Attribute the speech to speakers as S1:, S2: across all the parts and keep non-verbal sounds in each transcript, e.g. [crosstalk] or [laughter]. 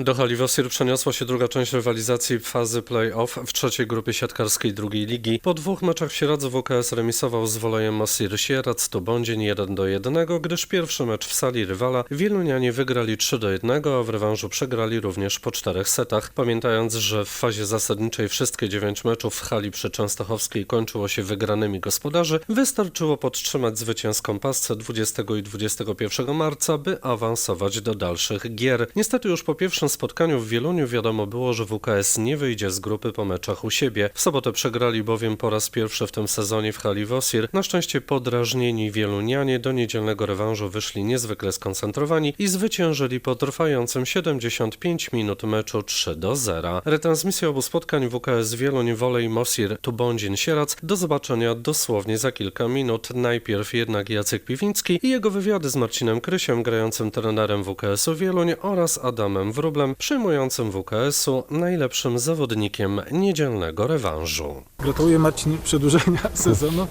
S1: Do Haliwosir przeniosła się druga część rywalizacji fazy play-off w trzeciej grupie siatkarskiej drugiej ligi. Po dwóch meczach w Sieradzu WKS remisował z wolejem Mosir Sieradz to Bądzień 1 do 1, gdyż pierwszy mecz w sali rywala Wielunianie wygrali 3 do 1, a w rewanżu przegrali również po czterech setach. Pamiętając, że w fazie zasadniczej wszystkie dziewięć meczów w hali przy Częstochowskiej kończyło się wygranymi gospodarzy, wystarczyło podtrzymać zwycięską pasce 20 i 21 marca, by awansować do dalszych gier. Niestety już po pierwszym spotkaniu w Wieluniu wiadomo było, że WKS nie wyjdzie z grupy po meczach u siebie. W sobotę przegrali bowiem po raz pierwszy w tym sezonie w hali Wosir. Na szczęście podrażnieni Wielunianie do niedzielnego rewanżu wyszli niezwykle skoncentrowani i zwyciężyli po trwającym 75 minut meczu 3 do 0. Retransmisja obu spotkań WKS Wieluń Wolej Mosir Tubądzin Sierac do zobaczenia dosłownie za kilka minut. Najpierw jednak Jacek Piwnicki i jego wywiady z Marcinem Krysiem, grającym trenerem WKS-u Wieluń oraz Adamem Wróblem, przyjmującym WKS-u najlepszym zawodnikiem niedzielnego rewanżu.
S2: Gratuluję Marcin przedłużenia [laughs] sezonu.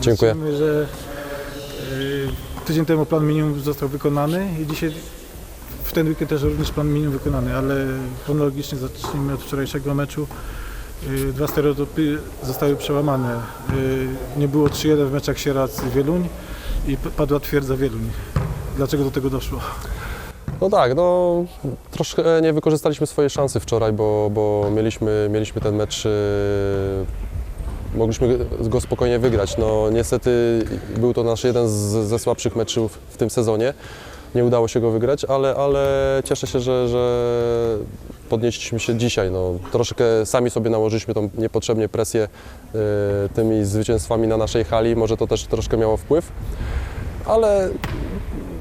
S3: Dziękuję.
S2: Myślimy, że y, tydzień temu plan minimum został wykonany i dzisiaj w ten weekend też również plan minimum wykonany, ale chronologicznie zacznijmy od wczorajszego meczu. Y, Dwa stereotypy zostały przełamane. Y, Nie było 3-1 w meczach Sieradz-Wieluń i padła twierdza Wieluń. Dlaczego do tego doszło?
S3: No tak, no troszkę nie wykorzystaliśmy swojej szansy wczoraj, bo, bo mieliśmy, mieliśmy ten mecz, yy, mogliśmy go spokojnie wygrać. No niestety był to nasz jeden z, ze słabszych meczów w tym sezonie. Nie udało się go wygrać, ale, ale cieszę się, że, że podnieśliśmy się dzisiaj. No, troszkę sami sobie nałożyliśmy tą niepotrzebnie presję yy, tymi zwycięstwami na naszej hali. Może to też troszkę miało wpływ, ale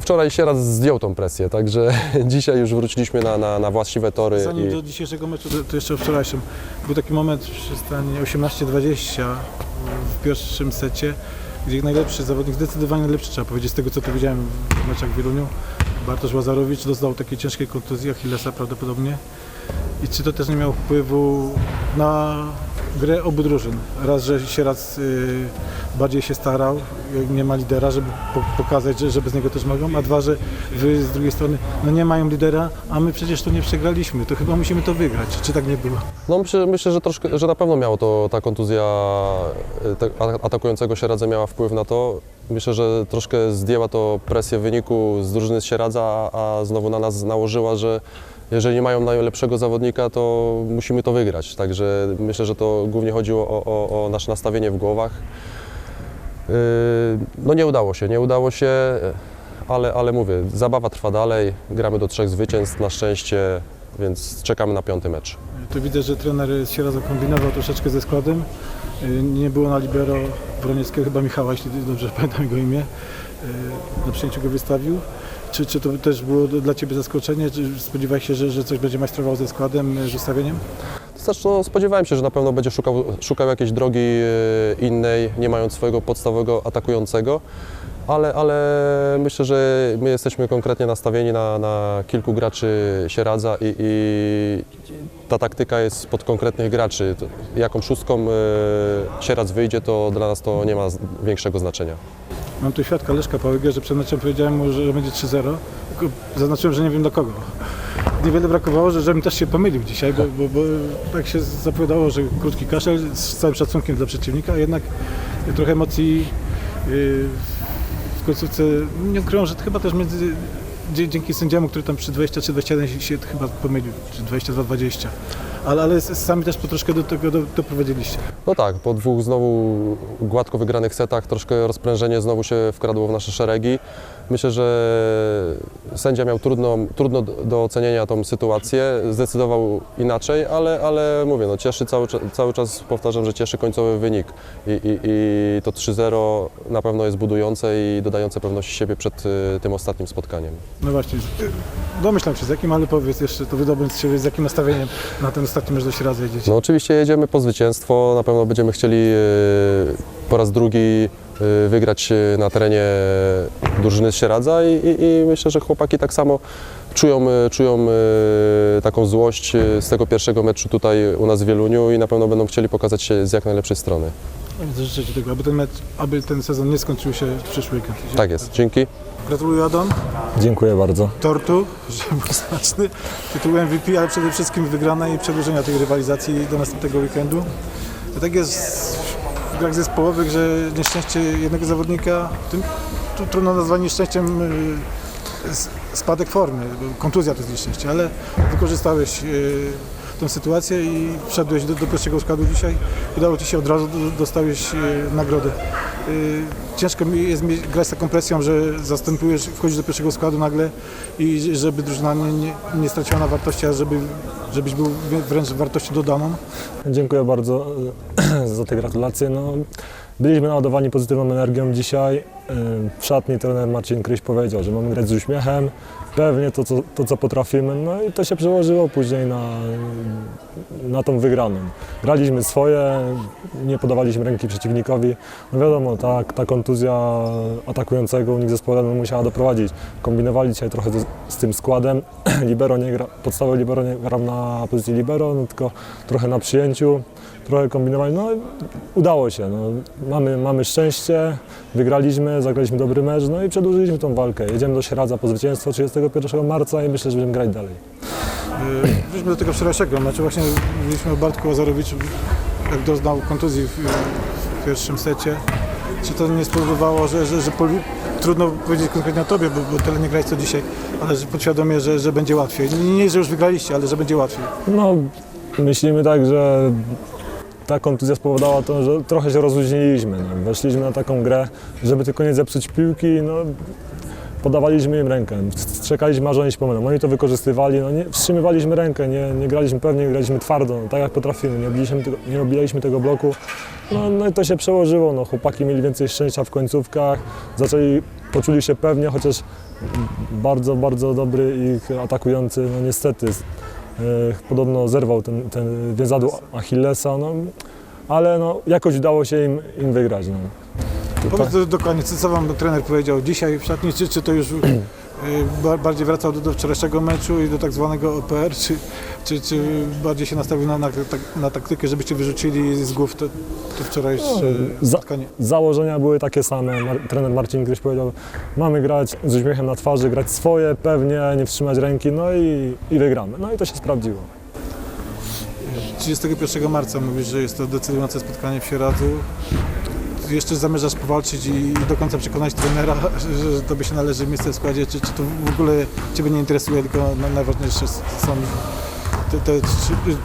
S3: wczoraj się raz zdjął tą presję, także [laughs] dzisiaj już wróciliśmy na, na, na właściwe tory.
S2: Zanim
S3: i-
S2: do dzisiejszego meczu, to- to jeszcze o wczorajszym. Był taki moment przy stanie 18-20 w pierwszym secie, gdzie najlepszy zawodnik, zdecydowanie najlepszy trzeba powiedzieć, z tego co tu widziałem w meczach w Wieluniu, Bartosz Łazarowicz dostał takiej ciężkiej kontuzji Achillesa prawdopodobnie. I czy to też nie miało wpływu na grę obu drużyn? Raz, że się raz y, bardziej się starał, nie ma lidera, żeby po, pokazać, że, że bez niego też mogą, a dwa, że wy z drugiej strony no nie mają lidera, a my przecież to nie przegraliśmy, to chyba musimy to wygrać. Czy tak nie było?
S3: No myślę, myślę że, troszkę, że na pewno miało to, ta kontuzja y, te, atakującego Sieradza miała wpływ na to. Myślę, że troszkę zdjęła to presję wyniku z drużyny z Sieradza, a znowu na nas nałożyła, że jeżeli mają najlepszego zawodnika, to musimy to wygrać. Także myślę, że to głównie chodziło o, o, o nasze nastawienie w głowach. Yy, No nie udało się, nie udało się, ale, ale mówię, zabawa trwa dalej, gramy do trzech zwycięstw na szczęście, więc czekamy na piąty mecz.
S2: Tu widzę, że trener z Sieradza kombinował troszeczkę ze składem. Y, Nie było na libero Bronieckiego, chyba Michała, jeśli dobrze pamiętam jego imię. Y, Na przyjęciu go wystawił. Czy, czy to też było dla Ciebie zaskoczenie? Czy spodziewałeś się, że, że coś będzie majstrował ze składem, y, z ustawieniem?
S3: To Znaczy, no, spodziewałem się, że na pewno będzie szukał, szukał jakiejś drogi e, innej, nie mając swojego podstawowego atakującego, ale, ale myślę, że my jesteśmy konkretnie nastawieni na, na kilku graczy Sieradza i, i ta taktyka jest pod konkretnych graczy. Jaką szóstką e, Sieradz wyjdzie, to dla nas to nie ma większego znaczenia.
S2: Mam tu świadka Leszka Pałygę, że przed meczem powiedziałem mu, że będzie 3-0, tylko zaznaczyłem, że nie wiem dla kogo. Niewiele brakowało, że, żebym też się pomylił dzisiaj, bo, bo, bo tak się zapowiadało, że krótki kaszel z całym szacunkiem dla przeciwnika, a jednak trochę emocji yy, w końcówce, nie ukrywam, że chyba też między, dzięki sędziemu, który tam przy 20 czy 21 się, się chyba pomylił, czy 22-20, ale, ale sami też po troszkę do tego do, doprowadziliście.
S3: No tak, po dwóch znowu gładko wygranych setach troszkę rozprężenie znowu się wkradło w nasze szeregi. Myślę, że sędzia miał trudno, trudno do ocenienia tą sytuację, zdecydował inaczej, ale, ale mówię, no cieszy cały, cały czas powtarzam, że cieszy końcowy wynik i, i, i to 3-0 na pewno jest budujące i dodające pewności siebie przed y, tym ostatnim spotkaniem.
S2: No właśnie, y, domyślam się z jakim, ale powiedz jeszcze, to wydobądź z siebie, z jakim nastawieniem na ten ostatni mecz do Śradza jedziecie.
S3: No oczywiście jedziemy po zwycięstwo, na pewno będziemy chcieli e, po raz drugi wygrać e, na terenie drużyny z Sieradza i, i, i myślę, że chłopaki tak samo czują, e, czują taką złość z tego pierwszego meczu tutaj u nas w Wieluniu i na pewno będą chcieli pokazać się z jak najlepszej strony.
S2: Życzę Ci tego, aby ten, mecz, aby ten sezon nie skończył się w przyszły weekend.
S3: Tak jest, dzięki.
S2: Gratuluję Adon,
S4: Dziękuję bardzo.
S2: tortu, że był smaczny, tytuł MVP, ale przede wszystkim wygrana i przedłużenia tej rywalizacji do następnego weekendu. To tak jest grach zespołowych, że nieszczęście jednego zawodnika, tym, tu trudno nazwać nieszczęściem y, spadek formy, kontuzja to jest nieszczęście, ale wykorzystałeś y, tę sytuację i wszedłeś do, do pierwszego składu dzisiaj. Udało Ci się od razu, do- dostałeś y, nagrodę. Y, Ciężko mi jest grać z taką presją, że zastępujesz, wchodzisz do pierwszego składu nagle i żeby drużyna nie, nie, nie straciła na wartości, a żeby, żebyś był wręcz wartością dodaną.
S4: Dziękuję bardzo e, [clears throat] za te gratulacje. No, byliśmy naładowani pozytywną energią dzisiaj. E, W szatni trener Marcin Kryś powiedział, że mamy grać z uśmiechem, pewnie to co, to, co potrafimy. No i to się przełożyło później na, na tą wygraną. Graliśmy swoje, nie podawaliśmy ręki przeciwnikowi. No wiadomo, ta, ta kontuzja atakującego u nich zespołu musiała doprowadzić. Kombinowali dzisiaj trochę z, z tym składem. [clears throat] Libero nie gra, podstawowy libero nie grał na pozycji libero, no, tylko trochę na przyjęciu, trochę kombinowali. No udało się. No. Mamy, mamy szczęście, wygraliśmy, zagraliśmy dobry mecz, no i przedłużyliśmy tą walkę. Jedziemy do Sieradza po zwycięstwo 31 marca i myślę, że będziemy grać dalej.
S2: Y, Wróćmy do tego wczorajszego meczu. Właśnie mówiliśmy o Bartku Łazarowiczu, jak doznał kontuzji w, w pierwszym secie. Czy to nie spowodowało, że, że, że polu- trudno powiedzieć konkretnie o Tobie, bo, bo tyle nie grałeś co dzisiaj, ale że podświadomie, że, że będzie łatwiej. Nie, nie, że już wygraliście, ale że będzie łatwiej.
S4: No, myślimy tak, że ta kontuzja spowodowała to, że trochę się rozluźniliśmy. No. Weszliśmy na taką grę, żeby tylko nie zepsuć piłki, no, podawaliśmy im rękę, strzekaliśmy, aż oni się pomylą. Oni to wykorzystywali, no, nie, wstrzymywaliśmy rękę, nie, nie graliśmy pewnie, graliśmy twardo, no, tak jak potrafimy, nie obiliśmy tego, nie tego bloku. No, no i to się przełożyło, no, chłopaki mieli więcej szczęścia w końcówkach, zaczęli, poczuli się pewnie, chociaż bardzo, bardzo dobry ich atakujący, no niestety, podobno zerwał ten, ten więzadło Achillesa, no, ale no, jakoś udało się im, im wygrać. No.
S2: Powiedz do- dokładnie, co, Wam trener powiedział dzisiaj w szatni, czy, czy to już bardziej wracał do, do wczorajszego meczu i do tak zwanego OPR, czy, czy, czy bardziej się nastawił na, na, tak- na taktykę, żebyście wyrzucili z głów to, to wczorajsze
S4: za-
S2: spotkanie?
S4: Założenia były takie same. Mar- trener Marcin Kryś powiedział, mamy grać z uśmiechem na twarzy, grać swoje, pewnie, nie wstrzymać ręki, no i, i wygramy. No i to się sprawdziło.
S2: 31 marca mówisz, że jest to decydujące spotkanie w Sieradzu. Jeszcze zamierzasz powalczyć i, do końca przekonać trenera, [laughs] że, tobie się należy miejsce w składzie, czy, czy to w ogóle Ciebie nie interesuje, tylko na, najważniejsze są te, te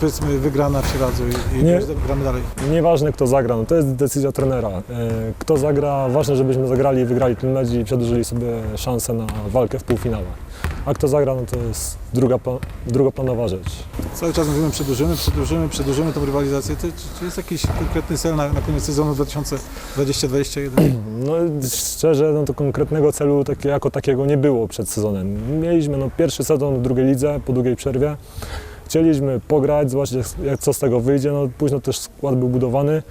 S2: powiedzmy wygrana w Sieradzu i, i
S4: Nie.
S2: gramy dalej.
S4: Nieważne kto zagra, no to jest decyzja trenera. E, Kto zagra, ważne żebyśmy zagrali i wygrali ten mecz i przedłużyli sobie szansę na walkę w półfinałach. A kto zagra, no to jest druga, pla- drugoplanowa rzecz.
S2: Cały czas mówimy przedłużymy, przedłużymy, przedłużymy tą rywalizację. Czy, czy jest jakiś konkretny cel na, na koniec sezonu 2020-2021?
S4: No szczerze, no to konkretnego celu takie, jako takiego nie było przed sezonem. Mieliśmy no, pierwszy sezon w drugiej lidze po długiej przerwie. Chcieliśmy pograć, zobaczyć jak, jak co z tego wyjdzie. No, późno też skład był budowany.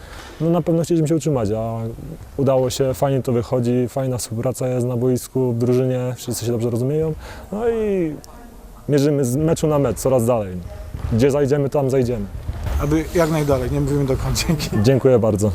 S4: No, na pewno chcieliśmy się utrzymać, a udało się, fajnie to wychodzi, fajna współpraca jest na boisku, w drużynie, wszyscy się dobrze rozumieją. No i mierzymy z meczu na mecz coraz dalej. Gdzie zajdziemy, tam zajdziemy.
S2: Aby jak najdalej, nie mówimy dokąd. Dzięki.
S4: Dziękuję bardzo.